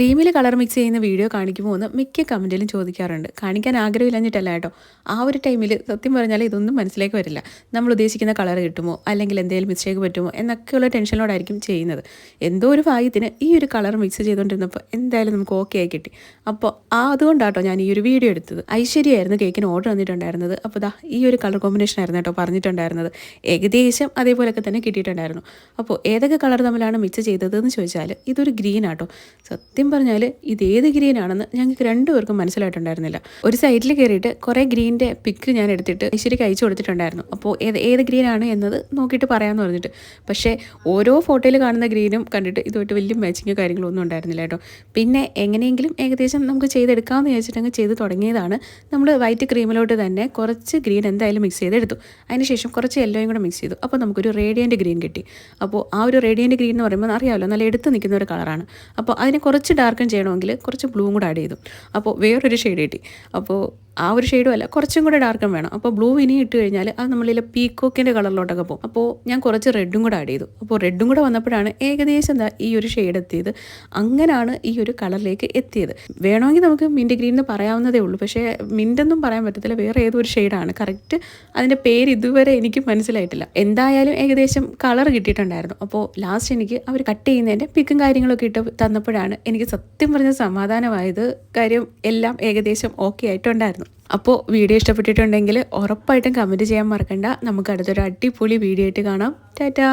ക്രീമിൽ colour mix ചെയ്യുന്ന video കാണിക്കുമോ എന്ന് മിക്ക കമന്റിലും ചോദിക്കാറുണ്ട്. കാണിക്കാൻ ആഗ്രഹമില്ലഞ്ഞിട്ടല്ല കേട്ടോ. ആ ഒരു ടൈമിൽ സത്യം പറഞ്ഞാൽ ഇതൊന്നും മനസ്സിലേക്ക് വരില്ല. നമ്മൾ ഉദ്ദേശിക്കുന്ന കളർ കിട്ടുമോ? അല്ലെങ്കിൽ എന്തെങ്കിലും മിസ്റ്റേക്ക് പറ്റുമോ? എന്നൊക്കെയുള്ള ടെൻഷനോടായിരിക്കും ചെയ്യുന്നത്. എന്തോ ഒരു ഭാഗ്യത്തിന് ഈ ഒരു കളർ മിക്സ് ചെയ്തുകൊണ്ടിരുന്നപ്പോൾ എന്തായാലും നമുക്ക് ഓക്കെ ആയി കിട്ടി. അപ്പോൾ ആ അതുകൊണ്ടാട്ടോ ഞാൻ ഈ ഒരു വീഡിയോ എടുത്തത്. ഐശ്വര്യമായിരുന്നു കേക്കിന് ഓർഡർ തന്നിട്ടുണ്ടായിരുന്നത്. അപ്പോൾ ദാ ഈ ഒരു കളർ കോമ്പിനേഷൻ ആയിരുന്നു കേട്ടോ പറഞ്ഞിട്ടുണ്ടായിരുന്നത്. ഏകദേശം അതേപോലെയൊക്കെ തന്നെ കിട്ടിയിട്ടുണ്ടായിരുന്നു. അപ്പോൾ ഏതൊക്കെ കളർ തമ്മിലാണ് മിക്സ് ചെയ്തതെന്ന് ചോദിച്ചാൽ ഇതൊരു ഗ്രീൻ ആട്ടോ. സത്യം പറഞ്ഞാൽ ഇത് ഏത് ഗ്രീൻ ആണെന്ന് ഞങ്ങൾക്ക് രണ്ടുപേർക്കും മനസ്സിലായിട്ടുണ്ടായിരുന്നില്ല. ഒരു സൈറ്റിൽ കയറിയിട്ട് കുറേ ഗ്രീന്റെ പിക്ക് ഞാൻ എടുത്തിട്ട് ഐശ്വര്യക്ക് അയച്ചു കൊടുത്തിട്ടുണ്ടായിരുന്നു. അപ്പോൾ ഏത് ഏത് ഗ്രീൻ ആണ് എന്നത് നോക്കിയിട്ട് പറയാമെന്ന് പറഞ്ഞിട്ട്. പക്ഷേ ഓരോ ഫോട്ടോയിൽ കാണുന്ന ഗ്രീനും കണ്ടിട്ട് ഇതുമായിട്ട് വലിയ മാച്ചിങ്ങോ കാര്യങ്ങളൊന്നും ഉണ്ടായിരുന്നില്ല കേട്ടോ. പിന്നെ എങ്ങനെയെങ്കിലും ഏകദേശം നമുക്ക് ചെയ്തെടുക്കാമെന്ന് വിചാരിച്ചിട്ട് അങ്ങ് ചെയ്ത് തുടങ്ങിയതാണ്. നമ്മൾ വൈറ്റ് ക്രീമിലോട്ട് തന്നെ കുറച്ച് ഗ്രീൻ എന്തായാലും മിക്സ് ചെയ്തെടുത്തു. അതിനുശേഷം കുറച്ച് യെല്ലോയും കൂടെ മിക്സ് ചെയ്തു. അപ്പോൾ നമുക്കൊരു റേഡിയന്റ് ഗ്രീൻ കിട്ടി. അപ്പോൾ ആ ഒരു റേഡിയന്റ് ഗ്രീൻ എന്ന് പറയുമ്പോൾ അറിയാമല്ലോ നല്ല എടുത്ത് നിൽക്കുന്ന ഒരു കളറാണ് അപ്പോൾ അതിനെ കുറച്ച് ഡാർക്കൻ ചെയ്യണമെങ്കിൽ കുറച്ച് ബ്ലൂവും കൂടെ ആഡ് ചെയ്തു. അപ്പോൾ വേറൊരു ഷെയ്ഡ് കിട്ടി. അപ്പോൾ ആ ഒരു ഷെയ്ഡും അല്ല കുറച്ചും കൂടെ ഡാർക്കും വേണം. അപ്പോൾ ബ്ലൂ ഇനി ഇട്ട് കഴിഞ്ഞാൽ അത് നമ്മളിലെ പീക്കോക്കിന്റെ കളറിലോട്ടൊക്കെ പോകും. അപ്പോൾ ഞാൻ കുറച്ച് റെഡും കൂടെ ആഡ് ചെയ്തു. അപ്പോൾ റെഡും കൂടെ വന്നപ്പോഴാണ് ഏകദേശം എന്താ ഈ ഒരു ഷെയ്ഡ് എത്തിയത്. അങ്ങനെയാണ് ഈ ഒരു കളറിലേക്ക് എത്തിയത്. വേണമെങ്കിൽ നമുക്ക് മിന്റ് ഗ്രീൻ എന്ന് പറയാവുന്നതേ ഉള്ളൂ. പക്ഷേ മിന്റൊന്നും പറയാൻ പറ്റത്തില്ല. വേറെ ഏതൊരു ഷെയ്ഡാണ് കറക്റ്റ് അതിന്റെ പേര് ഇതുവരെ എനിക്ക് മനസ്സിലായിട്ടില്ല. എന്തായാലും ഏകദേശം കളർ കിട്ടിയിട്ടുണ്ടായിരുന്നു. അപ്പോൾ ലാസ്റ്റ് എനിക്ക് അവർ കട്ട് ചെയ്യുന്നതിന്റെ പിക്കും കാര്യങ്ങളൊക്കെ ഇട്ട് തന്നപ്പോഴാണ് എനിക്ക് സത്യം പറഞ്ഞ സമാധാനമായത്. കാര്യം എല്ലാം ഏകദേശം ഓക്കെ ആയിട്ടുണ്ടായിരുന്നു. അപ്പോൾ വീഡിയോ ഇഷ്ടപ്പെട്ടിട്ടുണ്ടെങ്കിൽ ഉറപ്പായിട്ടും കമന്റ് ചെയ്യാൻ മറക്കണ്ട. നമുക്ക് അടുത്തൊരു അടിപൊളി വീഡിയോ ആയിട്ട് കാണാം. ടാറ്റാ.